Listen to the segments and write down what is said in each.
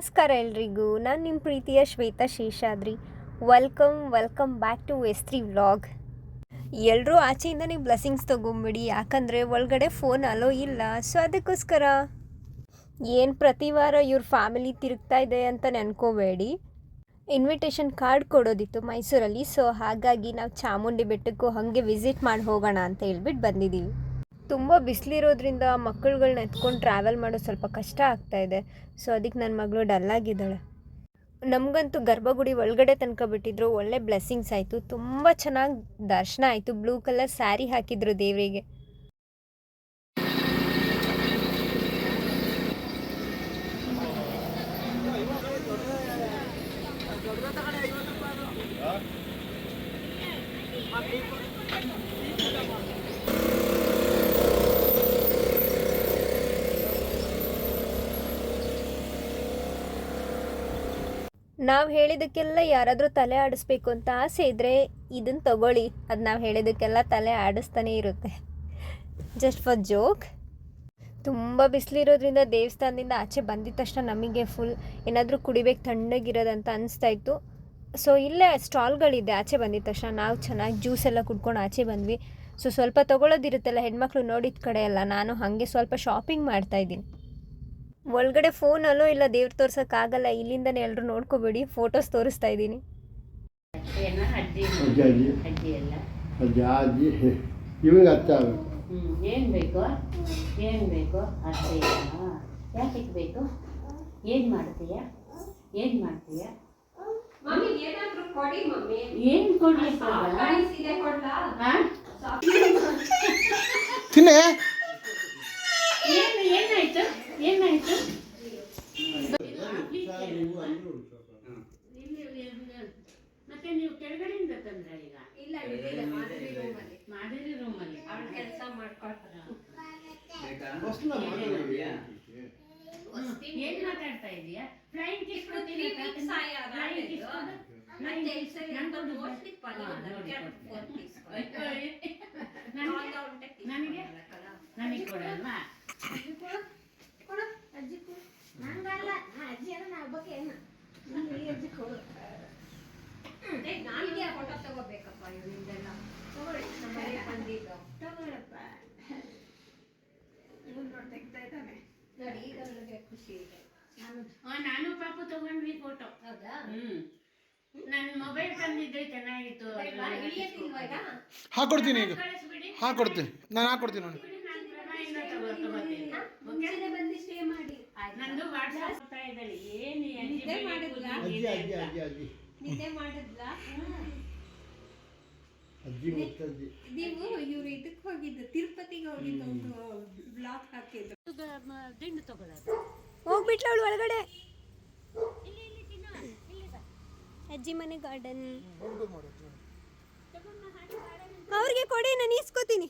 ನಮಸ್ಕಾರ ಎಲ್ರಿಗೂ. ನಾನು ನಿಮ್ಮ ಪ್ರೀತಿಯ Shweta Seshadri. Welcome welcome back to S three vlog ಎಲ್ಲರೂ ಆಚೆಯಿಂದನೇ ಬ್ಲೆಸ್ಸಿಂಗ್ಸ್ ತೊಗೊಂಬಿಡಿ. ಯಾಕಂದರೆ ಒಳಗಡೆ ಫೋನ್ ಅಲೋ ಇಲ್ಲ. ಸೊ ಅದಕ್ಕೋಸ್ಕರ ಏನು ಪ್ರತಿ ವಾರ ಇವ್ರ ಫ್ಯಾಮಿಲಿ ತಿರುಗ್ತಾ ಇದೆ ಅಂತ ನೆನ್ಕೋಬೇಡಿ. ಇನ್ವಿಟೇಷನ್ ಕಾರ್ಡ್ ಕೊಡೋದಿತ್ತು ಮೈಸೂರಲ್ಲಿ. ಸೊ ಹಾಗಾಗಿ ನಾವು ಚಾಮುಂಡಿ ಬೆಟ್ಟಕ್ಕೂ ಹಾಗೆ ವಿಸಿಟ್ ಮಾಡಿ ಹೋಗೋಣ ಅಂತ ಹೇಳ್ಬಿಟ್ಟು ಬಂದಿದ್ದೀವಿ ತುಂಬ ಬಿಸಿಲಿರೋದ್ರಿಂದ ಮಕ್ಕಳುಗಳನ್ನ ಎತ್ಕೊಂಡು ಟ್ರಾವೆಲ್ ಮಾಡೋದು ಸ್ವಲ್ಪ ಕಷ್ಟ ಆಗ್ತಾ ಇದೆ. ಸೊ ಅದಕ್ಕೆ ನನ್ನ ಮಗಳು ಡಲ್ಲಾಗಿದ್ದಾಳೆ ನಮಗಂತೂ ಗರ್ಭಗುಡಿ ಒಳಗಡೆ ತನಕ ಬಿಟ್ಟಿದ್ರು. ಒಳ್ಳೆ ಬ್ಲೆಸ್ಸಿಂಗ್ಸ್ ಆಯಿತು. ತುಂಬ ಚೆನ್ನಾಗಿ ದರ್ಶನ ಆಯಿತು. ಬ್ಲೂ ಕಲರ್ ಸ್ಯಾರಿ ಹಾಕಿದ್ರು ದೇವರಿಗೆ ನಾವು ಹೇಳಿದಕ್ಕೆಲ್ಲ ಯಾರಾದರೂ ತಲೆ ಆಡಿಸ್ಬೇಕು ಅಂತ ಆಸೆ ಇದ್ದರೆ ಇದನ್ನು ತಗೊಳ್ಳಿ. ಅದು ನಾವು ಹೇಳಿದಕ್ಕೆಲ್ಲ ತಲೆ ಆಡಿಸ್ತಾನೆ ಇರುತ್ತೆ. ಜಸ್ಟ್ ಫಾರ್ ಜೋಕ್ ತುಂಬ ಬಿಸಿಲಿರೋದ್ರಿಂದ ದೇವಸ್ಥಾನದಿಂದ ಆಚೆ ಬಂದಿದ ತಕ್ಷಣ ನಮಗೆ ಫುಲ್ ಏನಾದರೂ ಕುಡಿಬೇಕು ತಣ್ಣಗಿರೋದಂತ ಅನಿಸ್ತಾ ಇತ್ತು. ಸೊ ಇಲ್ಲೇ ಸ್ಟಾಲ್ಗಳಿದೆ ಆಚೆ ಬಂದಿದ ತಕ್ಷಣ. ನಾವು ಚೆನ್ನಾಗಿ ಜ್ಯೂಸ್ ಎಲ್ಲ ಕುಡ್ಕೊಂಡು ಆಚೆ ಬಂದ್ವಿ. ಸೊ ಸ್ವಲ್ಪ ತೊಗೊಳೋದಿರುತ್ತಲ್ಲ ಹೆಣ್ಮಕ್ಳು ನೋಡಿದ ಕಡೆ ಎಲ್ಲ, ನಾನು ಹಾಗೆ ಸ್ವಲ್ಪ ಶಾಪಿಂಗ್ ಮಾಡ್ತಾಯಿದ್ದೀನಿ ಒಳಗಡೆ ಫೋನಲ್ಲೂ ಇಲ್ಲ ದೇವ್ರು ಆಗಲ್ಲ ಇಲ್ಲಿಂದನೇ ಎಲ್ಲರೂ ನೋಡ್ಕೋಬೇಡಿ ಫೋಟೋಸ್ ತೋರಿಸ್ತಾ ಇದ್ದೀನಿ. ಏನ ಅಜ್ಜಿ ಅಜ್ಜಿ ಅರ್ಥ ಆಗಬೇಕು. ಏನ್ ಬೇಕು? ಏನ್ ಬೇಕು? ಅಜ್ಜಯ್ಯ ಯಾಕೆ ಬೇಕು? ಏನ್ ಮಾಡ್ತೀಯ? ಏನ್ ಮಾಡ್ತೀಯ? ಏನು ಕೊಡ್ಲಿ ತಿನ್ನೆ ಏನು ಏನಾಯ್ತು ಏನಾಯ್ತು ಮತ್ತೆ ನೀವು ಕೆಳಗಡೆಯಿಂದ ತಂದ್ರ ಈಗ ಮಾದರಿ ರೂಮಲ್ಲಿ. ಕೆಲಸ ಏನ್ ಮಾತಾಡ್ತಾ ಇದೀಯಾ ಫ್ಲೈಂಗ್ ಕಿಸ್ ಕೊಡ್ತೀನಿ ಫ್ಲೈಂಗ್ ಕಿಸ್ ನನಗೆ ನನಗೆ? ಕೊಡಲ್ವಾ? ಆ, ನಾನು ಪಾಪು ತಗೊಂಡ್ವಿ ಫೋಟೋ ಹ್ಮ್. ನನ್ನ ಮೊಬೈಲ್ ತಂದಿದ್ರೆ ಚೆನ್ನಾಗಿತ್ತು. ಹಾಕೊಡ್ತೀನಿ ಈಗ. ಕಳಿಸ್ಬಿಡಿ. ಹಾಕೊಡ್ತೀನಿ. ನಾನು ಹಾಕೊಡ್ತೀನಿ ನೋಡಿ. ನಾನು ಪ್ರಭಾಯಿಂದ ತಗೋ- ತಗೋತೀನಿ. ಓಕೆ? ಆಯ್ತು. ನಂದು ವಾಟ್ಸಪ್ ಮಾಡ್ತಾ ಇದ್ದಾಳೆ. ಏನು ಈ ಅಜ್ಜಿ ಬೆಳೆ ಕೂದಲಿಗಿದೆ ಅಜ್ಜಿ ಅಜ್ಜಿ ಅಂತ. ಅಜ್ಜಿ ಅಜ್ಜಿ ಅಜ್ಜಿ. ಮುತ್ತಜ್ಜಿ ನೀವು ಇವ್ರು ಇದಕ್ಕೆ ಹೋಗಿದ್ದು ತಿರುಪತಿಗೆ ಹೋಗಿದ್ದು ಒಂದು ಬ್ಲಾಗ್ ಹಾಕಿದ್ರು ಇದು ಮ- ದಿಂಡು ತಗೊಳ್ಳೋದು ಹೋಗ್ಬಿಟ್ಲ ಅವಳು ಒಳಗಡೆ. ಅಜ್ಜಿ ಮನೆ ಗಾರ್ಡನ್ ಅವ್ರಿಗೆ ಕೊಡಿ ನಾನು ಇಸ್ಕೋತೀನಿ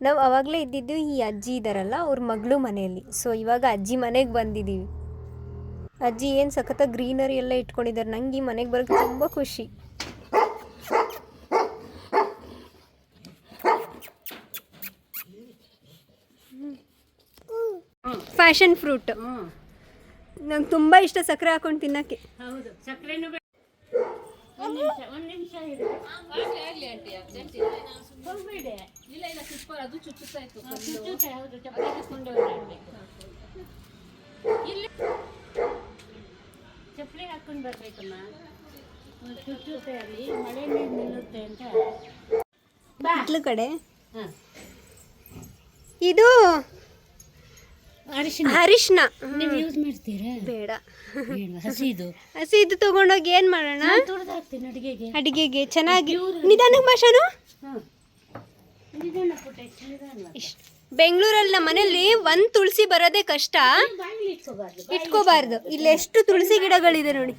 ನಾವು ಅವಾಗಲೇ ಇದ್ದಿದ್ದು ಈ ಅಜ್ಜಿ ಇದ್ದಾರಲ್ಲ ಅವ್ರ ಮಗಳು ಮನೆಯಲ್ಲಿ. ಸೊ ಇವಾಗ ಅಜ್ಜಿ ಮನೆಗೆ ಬಂದಿದ್ದೀವಿ. ಅಜ್ಜಿ ಏನು ಸಖತ್ತ ಗ್ರೀನರಿ ಎಲ್ಲ ಇಟ್ಕೊಂಡಿದ್ದಾರೆ ನಂಗೆ ಈ ಮನೆಗೆ ಬರೋಕ್ಕೆ ತುಂಬ ಖುಷಿ. ಫ್ಯಾಷನ್ ಫ್ರೂಟ್ ನಂಗೆ ತುಂಬ ಇಷ್ಟ ಸಕ್ಕರೆ ಹಾಕೊಂಡು ತಿನ್ನಕ್ಕೆ. ಹೌದು. ಚಪ್ಪಲಿ ಹಾಕೊಂಡು ಬರ್ಬೇಕಮ್ಮ. ಚುಚ್ಚುತ್ತೆ ಅಲ್ಲಿ ಮಳೆ ನೀರು ನಿಲ್ಲುತ್ತೆ ಅಂತ. ಬಾ. ಹಿತ್ಲು ಕಡೆ. ಇದು ಅರಿಶಿನ ಅರಿಶಿನ ನೀವು ಯೂಸ್ ಮಾಡ್ತೀರಾ? ಬೇಡ. ಹಸಿದು. ಹಸಿದು ತಗೊಂಡೋಗಿ ಏನು ಮಾಡೋಣ? ತುಳಿದು ಹಾಕ್ತೀನಿ ಅಡುಗೆಗೆ. ಅಡಿಗೆಗೆ ಚೆನ್ನಾಗಿ. ನಿಧಾನಕ್ಕೆ ಭಾಷಾನು ಹಾಂ. ನಿಧಾನ ಪುಟ್ಟ ನಿಧಾನ ಇಷ್ಟು. ಬೆಂಗಳೂರಲ್ಲಿ ನಮ್ಮ ಮನೇಲಿ ಒಂದು ತುಳಸಿ ಬರೋದೇ ಕಷ್ಟ. ಇಟ್ಕೋಬಾರ್ದು. ಇಟ್ಕೋಬಾರ್ದು ಇಲ್ಲಿ ಎಷ್ಟು ತುಳಸಿ ಗಿಡಗಳಿದೆ ನೋಡಿ.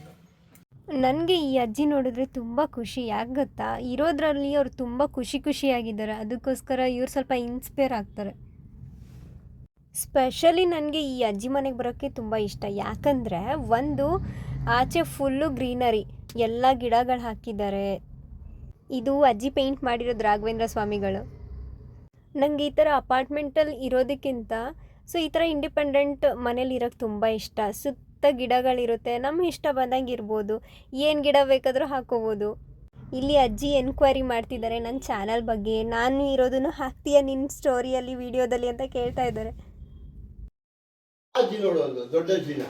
ನನಗೆ ಈ ಅಜ್ಜಿ ನೋಡಿದ್ರೆ ತುಂಬ ಖುಷಿ. ಯಾಕೆ ಗೊತ್ತಾ? ಇರೋದ್ರಲ್ಲಿ ಅವ್ರು ತುಂಬ ಖುಷಿ ಖುಷಿಯಾಗಿದ್ದಾರೆ. ಅದಕ್ಕೋಸ್ಕರ ಇವ್ರು ಸ್ವಲ್ಪ ಇನ್ಸ್ಪೈರ್ ಆಗ್ತಾರೆ. ಸ್ಪೆಷಲಿ ನನಗೆ ಈ ಅಜ್ಜಿ ಮನೆಗೆ ಬರೋಕ್ಕೆ ತುಂಬ ಇಷ್ಟ. ಯಾಕಂದರೆ ಒಂದು ಆಚೆ ಫುಲ್ಲು ಗ್ರೀನರಿ ಎಲ್ಲ ಗಿಡಗಳು ಹಾಕಿದ್ದಾರೆ. ಇದು ಅಜ್ಜಿ ಪೇಂಟ್ ಮಾಡಿರೋದು ರಾಘವೇಂದ್ರ ಸ್ವಾಮಿಗಳು. ನನಗೆ ಈ ಥರ ಅಪಾರ್ಟ್ಮೆಂಟಲ್ಲಿ ಇರೋದಕ್ಕಿಂತ, ಸೊ ಈ ಥರ ಇಂಡಿಪೆಂಡೆಂಟ್ ಮನೇಲಿ ಇರೋಕ್ಕೆ ತುಂಬ ಇಷ್ಟ. ಸುತ್ತ ಗಿಡಗಳಿರುತ್ತೆ, ನಮ್ಮ ಇಷ್ಟ ಬಂದಂಗೆ ಇರ್ಬೋದು. ಏನು ಗಿಡ ಬೇಕಾದರೂ ಹಾಕೋಬೋದು. ಇಲ್ಲಿ ಅಜ್ಜಿ ಎನ್ಕ್ವೈರಿ ಮಾಡ್ತಿದ್ದಾರೆ ನನ್ನ ಚಾನಲ್ ಬಗ್ಗೆ. ನಾನು ಇರೋದನ್ನು ಹಾಕ್ತೀಯ ನಿನ್ನ ಸ್ಟೋರಿಯಲ್ಲಿ ವಿಡಿಯೋದಲ್ಲಿ ಅಂತ ಕೇಳ್ತಾ ಇದ್ದಾರೆ. ಅಜ್ಜಿ ನೋಡು ದೊಡ್ಡ ಅಜ್ಜಿನ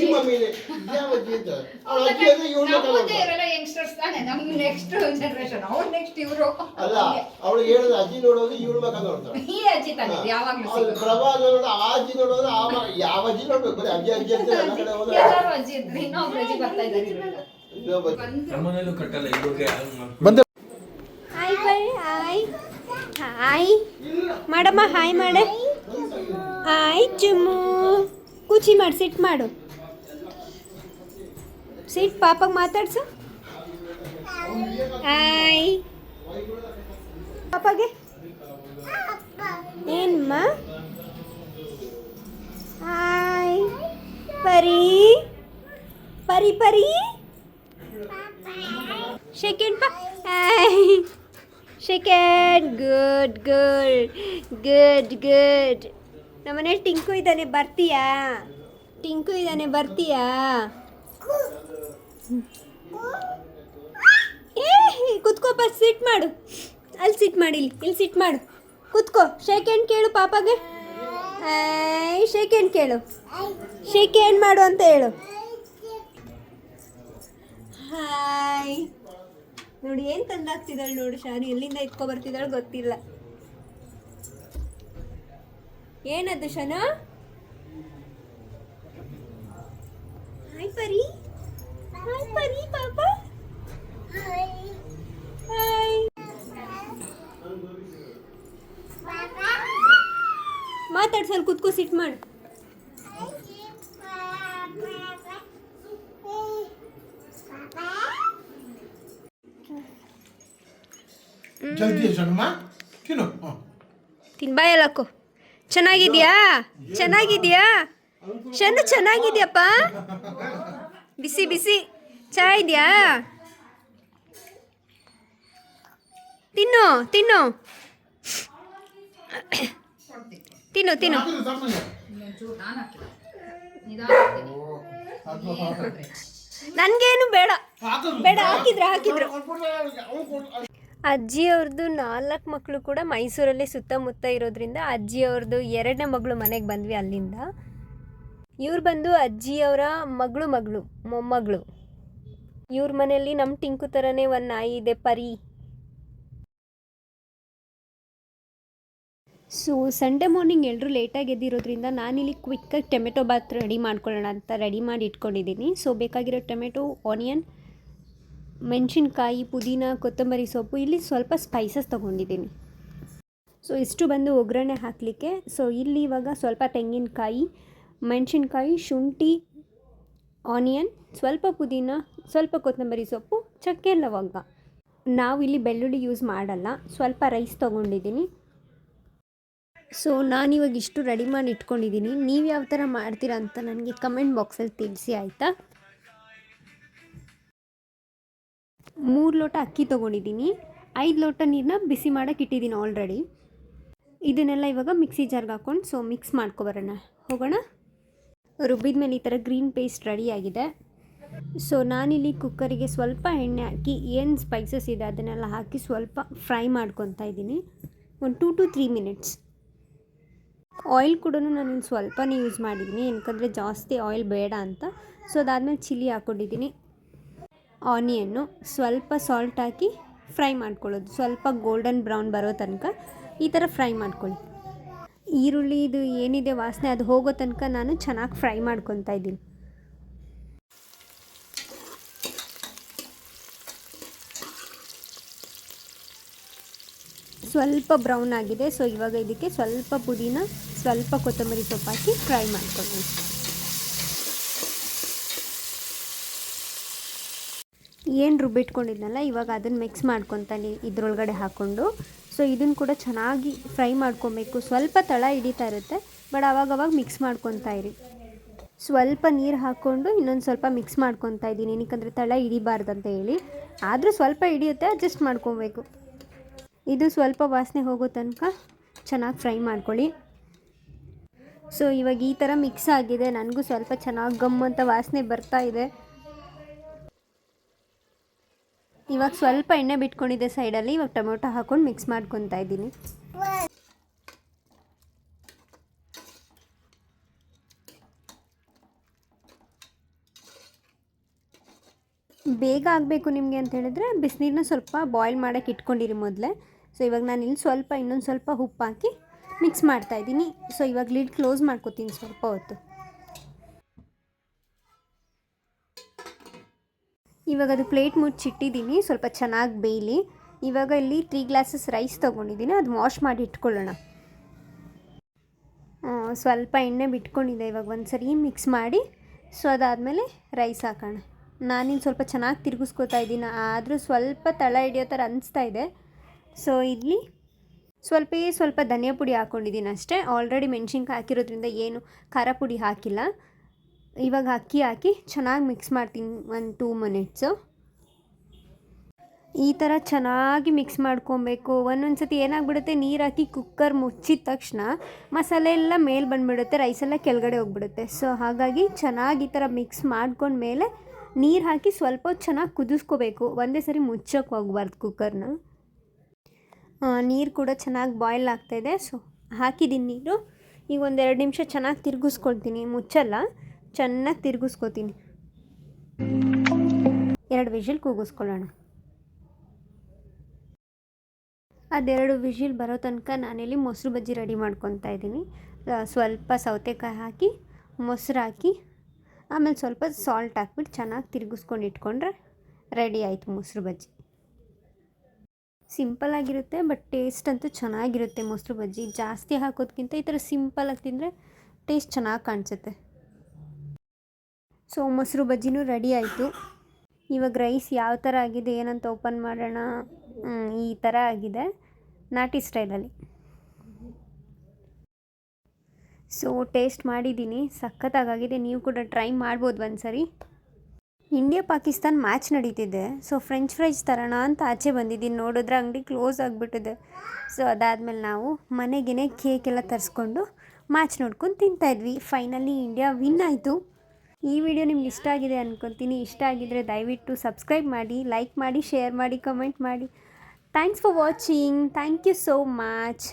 ನಿಮ್ಮ ಮೇಲೆ ಯಾವ ಅಜ್ಜಿ ಅಂತ ಅವ್ಳ ಅಜ್ಜಿ ಅಂದ್ರೆ ಇವ್ಳ ಮಕ್ಕ ಯಂಗ್ಸ್ಟರ್ಸ್ ತಾನೆ ನಮ್ ನೆಕ್ಸ್ಟ್ ಜನರೇಷನ್ ಅವ್ರು ನೆಕ್ಸ್ಟ್ ಇವರು. ಅಲ್ಲ ಅವಳು ಹೇಳಿದ ಅಜ್ಜಿ ನೋಡೋದು ಇವಳು ಮಕ್ಕ ನೋಡ್ತಾಳೆ. ಈ ಅಜ್ಜಿ ತಾನೆ ಯಾವಾಗ್ಲೂ ಅವ್ಳು ಪ್ರಭಾವ ನೋಡು ಆ ಅಜ್ಜಿ ನೋಡೋದು ಆ ಮಗ ಯಾವ ಅಜ್ಜಿ ನೋಡ್ಬೇಕು? ಬರೀ ಅಜ್ಜಿ ಅಜ್ಜಿ ಅಂತ ಎಲ್ಲ ಕಡೆ ಹೋದ್ರೆ ಎಲ್ಲರೂ ಅಜ್ಜಿ ಇದ್ರೆ ಇನ್ನೊಬ್ರು ಅಜ್ಜಿ ಬರ್ತಾ ಇದ್ದಾರೆ ಇವಾಗ. ಇನ್ನೊಬ್ಬ ಅಜ್ಜಿ. ನಮ್ಮನೇಲೂ ಕಟ್ಟಲ್ಲ ಇವಾಗ ಹಾಯ್ ಮೇಡಮ್ ಹಾಯ್ ಹಾಯ್ ಮಾಡಮ್ಮ ಹಾಯ್ ಮಾಡೆ ಹಾಯ್ ಚುಮ್ಮು ಕುಚಿ ಮಾಡಿ ಸಿಟ್ ಮಾಡು ಸಿಟ್ ಪಾಪಗೆ ಮಾತಾಡ್ಸು ಹಾಯ್ ಪಾಪಗೆ ಏನಮ್ಮ ಹಾಯ್ ಪರಿ ಪರಿ ಪರಿ ಸೆಕೆಂಡ್ ಪಾ hi second good good good good ನಮ್ಮನೇಲಿ ಟಿಂಕು ಇದ್ದಾನೆ, ಬರ್ತೀಯಾ? ಟಿಂಕು ಇದ್ದಾನೆ, ಬರ್ತೀಯಾ? ಏ ಬಸ್ ಸಿಟ್ ಮಾಡು. ಅಲ್ಲಿ ಸಿಟ್ ಮಾಡಿ, ಇಲ್ಲಿ ಇಲ್ಲಿ ಸಿಟ್ ಮಾಡು. ಕುತ್ಕೋ ಶೇಕ್ ಹ್ಯಾಂಡ್ ಕೇಳು ಪಾಪಗೆ. ಶೇಕ್ ಹ್ಯಾಂಡ್ ಕೇಳು. ಶೇಕ್ ಹ್ಯಾಂಡ್ ಮಾಡು ಅಂತ ಹೇಳು. ಹಾಯ್ ನೋಡಿ, ಏನು ತಂದಾಗ್ತಿದ್ದಾಳೆ ನೋಡು ಶಾನಿ ಎಲ್ಲಿಂದ ಇಟ್ಕೊ ಬರ್ತಿದ್ದಾಳೆ ಗೊತ್ತಿಲ್ಲ. ಏನದು ಶನ? ಹಾಯ್ ಪರಿ ಹಾಯ್ ಪರಿ ಪಾಪ. ಹಾಯ್ ಸ್ವಲ್ಪ ಕುತ್ಕೋ ಸಿಟ್ ಮಾಡು. ಜಲ್ದಿ ತಿನ್ನು. ತಿನ್ ಬಾಯಲ್ಲಿ ಹಾಕೋ. ಚೆನ್ನಾಗಿದ್ಯಾ? ಚೆನ್ನಾಗಿದ್ಯಾ? ಶನು ಚೆನ್ನಾಗಿದ್ಯಪ್ಪ? ಬಿಸಿ ಬಿಸಿ. ಚಾ ಇದೆಯಾ? ತಿನ್ನು ತಿನ್ನು. ತಿನ್ನು ತಿನ್ನು. ನನ್ಗೇನು ಬೇಡ. ಬೇಡ ಹಾಕಿದ್ರು ಹಾಕಿದ್ರು. ಅಜ್ಜಿಯವ್ರದ್ದು ನಾಲ್ಕು ಮಕ್ಕಳು ಕೂಡ ಮೈಸೂರಲ್ಲಿ ಸುತ್ತಮುತ್ತ ಇರೋದ್ರಿಂದ ಅಜ್ಜಿಯವ್ರದ್ದು ಎರಡನೇ ಮಗಳು ಮನೆಗೆ ಬಂದ್ವಿ ಅಲ್ಲಿಂದ. ಇವ್ರು ಬಂದು ಅಜ್ಜಿಯವರ ಮಗಳು ಮಗಳು, ಮೊಮ್ಮಗಳು. ಇವ್ರ ಮನೆಯಲ್ಲಿ ನಮ್ಮ ಟಿಂಕು ಥರನೇ ಒಂದು ನಾಯಿ ಇದೆ, ಪರಿ. ಸೊ ಸಂಡೇ ಮಾರ್ನಿಂಗ್ ಎಲ್ಲರೂ ಲೇಟಾಗಿ ಎದ್ದಿರೋದ್ರಿಂದ ನಾನಿಲ್ಲಿ ಕ್ವಿಕ್ಕಾಗಿ ಟೊಮೆಟೊ ಬಾತ್ ರೆಡಿ ಮಾಡ್ಕೊಳ್ಳೋಣ ಅಂತ ರೆಡಿ ಮಾಡಿ ಇಟ್ಕೊಂಡಿದ್ದೀನಿ. ಸೊ ಬೇಕಾಗಿರೋ ಟೊಮೆಟೊ ಆನಿಯನ್ ಮೆಣಸಿನ್ಕಾಯಿ, ಪುದೀನ, ಕೊತ್ತಂಬರಿ ಸೊಪ್ಪು, ಇಲ್ಲಿ ಸ್ವಲ್ಪ ಸ್ಪೈಸಸ್ ತೊಗೊಂಡಿದ್ದೀನಿ. ಸೊ ಇಷ್ಟು ಬಂದು ಒಗ್ಗರಣೆ ಹಾಕಲಿಕ್ಕೆ. ಸೊ ಇಲ್ಲಿ ಇವಾಗ ಸ್ವಲ್ಪ ತೆಂಗಿನಕಾಯಿ, ಮೆಣಸಿನ್ಕಾಯಿ, ಶುಂಠಿ ಆನಿಯನ್ ಸ್ವಲ್ಪ ಪುದೀನ, ಸ್ವಲ್ಪ ಕೊತ್ತಂಬರಿ ಸೊಪ್ಪು, ಚಕ್ಕೆ, ಲವಂಗ. ನಾವು ಇಲ್ಲಿ ಬೆಳ್ಳುಳ್ಳಿ ಯೂಸ್ ಮಾಡಲ್ಲ, ಸ್ವಲ್ಪ ರೈಸ್ ತೊಗೊಂಡಿದ್ದೀನಿ. ಸೊ ನಾನಿವಾಗ ಇಷ್ಟು ರೆಡಿ ಮಾಡಿ ಇಟ್ಕೊಂಡಿದ್ದೀನಿ. ನೀವು ಯಾವ ಥರ ಮಾಡ್ತೀರಾ ಅಂತ ನನಗೆ ಕಮೆಂಟ್ ಬಾಕ್ಸಲ್ಲಿ ತಿಳಿಸಿ, ಆಯಿತಾ? ಮೂರು ಲೋಟ ಅಕ್ಕಿ ತೊಗೊಂಡಿದ್ದೀನಿ. ಐದು ಲೋಟ ನೀರನ್ನ ಬಿಸಿ ಮಾಡೋಕೆ ಇಟ್ಟಿದ್ದೀನಿ ಆಲ್ರೆಡಿ ಇದನ್ನೆಲ್ಲ ಇವಾಗ ಮಿಕ್ಸಿ ಜಾರ್ಗೆ ಹಾಕ್ಕೊಂಡು ಸೊ ಮಿಕ್ಸ್ ಮಾಡ್ಕೊಬರೋಣ ಹೋಗೋಣ? ರುಬ್ಬಿದ ಮೇಲೆ ಈ ಥರ ಗ್ರೀನ್ ಪೇಸ್ಟ್ ರೆಡಿಯಾಗಿದೆ ಸೊ ನಾನಿಲ್ಲಿ ಕುಕ್ಕರಿಗೆ ಸ್ವಲ್ಪ ಎಣ್ಣೆ ಹಾಕಿ ಏನು ಸ್ಪೈಸಸ್ ಇದೆ ಅದನ್ನೆಲ್ಲ ಹಾಕಿ ಸ್ವಲ್ಪ ಫ್ರೈ ಮಾಡ್ಕೊತಾ ಇದ್ದೀನಿ. ಒಂದು two to three minutes oil ಕೂಡ ನಾನು ಸ್ವಲ್ಪನೇ ಯೂಸ್ ಮಾಡಿದ್ದೀನಿ. ಏನಕ್ಕಂದರೆ ಜಾಸ್ತಿ ಆಯಿಲ್ ಬೇಡ ಅಂತ. ಸೊ ಅದಾದಮೇಲೆ ಚಿಲ್ಲಿ ಹಾಕ್ಕೊಂಡಿದ್ದೀನಿ ಆನಿಯನ್ನು ಸ್ವಲ್ಪ ಸಾಲ್ಟ್ ಹಾಕಿ ಫ್ರೈ ಮಾಡ್ಕೊಳ್ಳೋದು. ಸ್ವಲ್ಪ ಗೋಲ್ಡನ್ ಬ್ರೌನ್ ಬರೋ ತನಕ ಈ ಥರ ಫ್ರೈ ಮಾಡ್ಕೊಳ್ಳಿ. ಈರುಳ್ಳಿ ಇದು ಏನಿದೆ ವಾಸನೆ ಅದು ಹೋಗೋ ತನಕ ನಾನು ಚೆನ್ನಾಗಿ ಫ್ರೈ ಮಾಡ್ಕೊತಾ ಇದ್ದೀನಿ. ಸ್ವಲ್ಪ ಬ್ರೌನ್ ಆಗಿದೆ. ಸೊ ಇವಾಗ ಇದಕ್ಕೆ ಸ್ವಲ್ಪ ಪುದೀನ, ಸ್ವಲ್ಪ ಕೊತ್ತಂಬರಿ ಸೊಪ್ಪು ಹಾಕಿ ಫ್ರೈ ಮಾಡ್ಕೊಳ್ಳೋಣ ಏನು ರುಬ್ಬಿಟ್ಕೊಂಡಿದ್ನಲ್ಲ ಇವಾಗ ಅದನ್ನು ಮಿಕ್ಸ್ ಮಾಡ್ಕೊತಾನೆ ಇದ್ರೊಳಗಡೆ ಹಾಕ್ಕೊಂಡು ಸೊ ಇದನ್ನು ಕೂಡ ಚೆನ್ನಾಗಿ ಫ್ರೈ ಮಾಡ್ಕೊಬೇಕು. ಸ್ವಲ್ಪ ತಳ ಹಿಡಿತಾ ಇರುತ್ತೆ ಬಟ್ ಅವಾಗವಾಗ ಮಿಕ್ಸ್ ಮಾಡ್ಕೊತಾ ಇರಿ. ಸ್ವಲ್ಪ ನೀರು ಹಾಕ್ಕೊಂಡು ಇನ್ನೊಂದು ಸ್ವಲ್ಪ ಮಿಕ್ಸ್ ಮಾಡ್ಕೊತಾ ಇದ್ದೀನಿ. ಏನಕ್ಕಂದರೆ ತಳ ಹಿಡಿಬಾರ್ದಂತ ಹೇಳಿ. ಆದರೂ ಸ್ವಲ್ಪ ಹಿಡಿಯುತ್ತೆ ಅಡ್ಜಸ್ಟ್ ಮಾಡ್ಕೊಬೇಕು. ಇದು ಸ್ವಲ್ಪ ವಾಸನೆ ಹೋಗೋ ತನಕ ಚೆನ್ನಾಗಿ ಫ್ರೈ ಮಾಡ್ಕೊಳ್ಳಿ. ಸೊ ಇವಾಗ ಈ ಥರ ಮಿಕ್ಸ್ ಆಗಿದೆ. ನನಗೂ ಸ್ವಲ್ಪ ಚೆನ್ನಾಗಿ ಗಮ್ ಅಂತ ವಾಸನೆ ಬರ್ತಾ ಇದೆ. ಇವಾಗ ಸ್ವಲ್ಪ ಎಣ್ಣೆ ಬಿಟ್ಕೊಂಡಿದ್ದೆ ಸೈಡಲ್ಲಿ, ಇವಾಗ ಟೊಮೊಟೊ ಹಾಕೊಂಡು ಮಿಕ್ಸ್ ಮಾಡ್ಕೊತಾ ಇದ್ದೀನಿ. ಬೇಗ ಆಗಬೇಕು ನಿಮಗೆ ಅಂತ ಹೇಳಿದ್ರೆ ಬಿಸಿನೀರನ್ನ ಸ್ವಲ್ಪ ಬಾಯ್ಲ್ ಮಾಡೋಕ್ಕೆ ಇಟ್ಕೊಂಡಿರಿ ಮೊದಲೇ. ಸೊ ಇವಾಗ ನಾನು ಇಲ್ಲಿ ಸ್ವಲ್ಪ, ಇನ್ನೊಂದು ಸ್ವಲ್ಪ ಉಪ್ಪು ಹಾಕಿ ಮಿಕ್ಸ್ ಮಾಡ್ತಾ ಇದ್ದೀನಿ. ಸೊ ಇವಾಗ ಲಿಡ್ ಕ್ಲೋಸ್ ಮಾಡ್ಕೊತೀನಿ ಸ್ವಲ್ಪ ಹೊತ್ತು. ಇವಾಗ ಅದು ಪ್ಲೇಟ್ ಮುಚ್ಚಿಟ್ಟಿದ್ದೀನಿ. ಸ್ವಲ್ಪ ಚೆನ್ನಾಗಿ ಬೇಯಲಿ. ಇವಾಗ ಇಲ್ಲಿ ತ್ರೀ ಗ್ಲಾಸಸ್ ರೈಸ್ ತೊಗೊಂಡಿದ್ದೀನಿ. ಅದು ವಾಶ್ ಮಾಡಿ ಇಟ್ಕೊಳ್ಳೋಣ. ಸ್ವಲ್ಪ ಎಣ್ಣೆ ಬಿಟ್ಕೊಂಡಿದ್ದೆ ಇವಾಗ ಒಂದು ಸರಿ ಮಿಕ್ಸ್ ಮಾಡಿ. ಸೊ ಅದಾದಮೇಲೆ ರೈಸ್ ಹಾಕೋಣ. ನಾನಿನ್ನು ಸ್ವಲ್ಪ ಚೆನ್ನಾಗಿ ತಿರುಗಿಸ್ಕೊತಾ ಇದ್ದೀನಿ. ಆದರೂ ಸ್ವಲ್ಪ ತಳ ಹಿಡಿಯೋ ಥರ ಅನಿಸ್ತಾ ಇದೆ. ಸೊ ಇಲ್ಲಿ ಸ್ವಲ್ಪ ಸ್ವಲ್ಪ ಧನಿಯಾ ಪುಡಿ ಹಾಕ್ಕೊಂಡಿದ್ದೀನಿ ಅಷ್ಟೇ. ಆಲ್ರೆಡಿ ಮೆಣಸಿನ್ಕಾಯಿ ಹಾಕಿರೋದ್ರಿಂದ ಏನು ಖಾರ ಪುಡಿ ಹಾಕಿಲ್ಲ. ಇವಾಗ ಅಕ್ಕಿ ಹಾಕಿ ಚೆನ್ನಾಗಿ ಮಿಕ್ಸ್ ಮಾಡ್ತೀನಿ ಒಂದು ಟೂ ಮಿನಿಟ್ಸು ಈ ಥರ ಚೆನ್ನಾಗಿ ಮಿಕ್ಸ್ ಮಾಡ್ಕೊಬೇಕು. ಒಂದೊಂದು ಸತಿ ಏನಾಗ್ಬಿಡುತ್ತೆ, ನೀರು ಹಾಕಿ ಕುಕ್ಕರ್ ಮುಚ್ಚಿದ ತಕ್ಷಣ ಮಸಾಲೆ ಎಲ್ಲ ಮೇಲೆ ಬಂದುಬಿಡುತ್ತೆ ರೈಸ್ ಎಲ್ಲ ಕೆಳಗಡೆ ಹೋಗ್ಬಿಡುತ್ತೆ. ಸೊ ಹಾಗಾಗಿ ಚೆನ್ನಾಗಿ ಈ ಥರ ಮಿಕ್ಸ್ ಮಾಡ್ಕೊಂಡ್ಮೇಲೆ ನೀರು ಹಾಕಿ ಸ್ವಲ್ಪ ಚೆನ್ನಾಗಿ ಕುದಿಸ್ಕೋಬೇಕು. ಒಂದೇ ಸರಿ ಮುಚ್ಚೋಕೆ ಹೋಗ್ಬಾರ್ದು ಕುಕ್ಕರ್ನ ನೀರು ಕೂಡ ಚೆನ್ನಾಗಿ ಬಾಯ್ಲ್ ಆಗ್ತಾಯಿದೆ ಸೊ ಹಾಕಿದ್ದೀನಿ ನೀರು. ಈಗ ಒಂದೆರಡು ನಿಮಿಷ ಚೆನ್ನಾಗಿ ತಿರುಗಿಸ್ಕೊಳ್ತೀನಿ. ಮುಚ್ಚಲ್ಲ. ಚೆನ್ನಾಗಿ ತಿರುಗಿಸ್ಕೊತೀನಿ. ಎರಡು ವಿಷಿಲ್ ಕೂಗಿಸ್ಕೊಳ್ಳೋಣ. ಅದೆರಡು ವಿಷಿಲ್ ಬರೋ ತನಕ ನಾನಿಲ್ಲಿ ಮೊಸರು ಬಜ್ಜಿ ರೆಡಿ ಮಾಡ್ಕೊತಾ ಇದ್ದೀನಿ. ಸ್ವಲ್ಪ ಸೌತೆಕಾಯಿ ಹಾಕಿ, ಮೊಸರು ಹಾಕಿ, ಆಮೇಲೆ ಸ್ವಲ್ಪ ಸಾಲ್ಟ್ ಹಾಕ್ಬಿಟ್ಟು ಚೆನ್ನಾಗಿ ತಿರುಗಿಸ್ಕೊಂಡು ಇಟ್ಕೊಂಡ್ರೆ ರೆಡಿ ಆಯಿತು ಮೊಸರು ಬಜ್ಜಿ. ಸಿಂಪಲ್ ಆಗಿರುತ್ತೆ, ಬಟ್ ಟೇಸ್ಟ್ ಅಂತೂ ಚೆನ್ನಾಗಿರುತ್ತೆ ಮೊಸರು ಬಜ್ಜಿ. ಜಾಸ್ತಿ ಹಾಕೋದ್ಕಿಂತ ಈ ಥರ ಸಿಂಪಲಾಗಿ ತಿಂದರೆ ಟೇಸ್ಟ್ ಚೆನ್ನಾಗಿ ಕಾಣಿಸುತ್ತೆ. ಸೊ ಮೊಸರು ಬಜ್ಜಿನೂ ರೆಡಿ ಆಯಿತು. ಇವಾಗ ರೈಸ್ ಯಾವ ಥರ ಆಗಿದೆ, ಏನಂತ ಓಪನ್ ಮಾಡೋಣ ಈ ಥರ ಆಗಿದೆ. ನಾಟಿ ಸ್ಟೈಲಲ್ಲಿ ಸೊ ಟೇಸ್ಟ್ ಮಾಡಿದ್ದೀನಿ. ಸಖತ್ತಾಗಿದೆ ನೀವು ಕೂಡ ಟ್ರೈ ಮಾಡ್ಬೋದು ಒಂದು ಸರಿ ಇಂಡಿಯಾ ಪಾಕಿಸ್ತಾನ್ ಮ್ಯಾಚ್ ನಡೀತಿದೆ. ಸೊ ಫ್ರೆಂಚ್ ಫ್ರೈಸ್ ತರೋಣ ಅಂತ ಆಚೆ ಬಂದಿದ್ದೀನಿ. ನೋಡಿದ್ರೆ ಅಂಗಡಿ ಕ್ಲೋಸ್ ಆಗಿಬಿಟ್ಟಿದೆ. ಸೊ ಅದಾದಮೇಲೆ ನಾವು ಮನೆಗೇ ಕೇಕ್ ಎಲ್ಲ ತರಿಸ್ಕೊಂಡು ಮ್ಯಾಚ್ ನೋಡ್ಕೊಂಡು ತಿಂತಾಯಿದ್ವಿ ಫೈನಲಿ ಇಂಡಿಯಾ ವಿನ್ ಆಯಿತು. ಈ ವಿಡಿಯೋ ನಿಮ್ಗೆ ಇಷ್ಟ ಆಗಿದೆ ಅನ್ಕೊತೀನಿ. ಇಷ್ಟ ಆಗಿದ್ರೆ ದಯವಿಟ್ಟು ಸಬ್ಸ್ಕ್ರೈಬ್ ಮಾಡಿ ಲೈಕ್ ಮಾಡಿ ಶೇರ್ ಮಾಡಿ ಕಮೆಂಟ್ ಮಾಡಿ. Thanks for watching thank you so much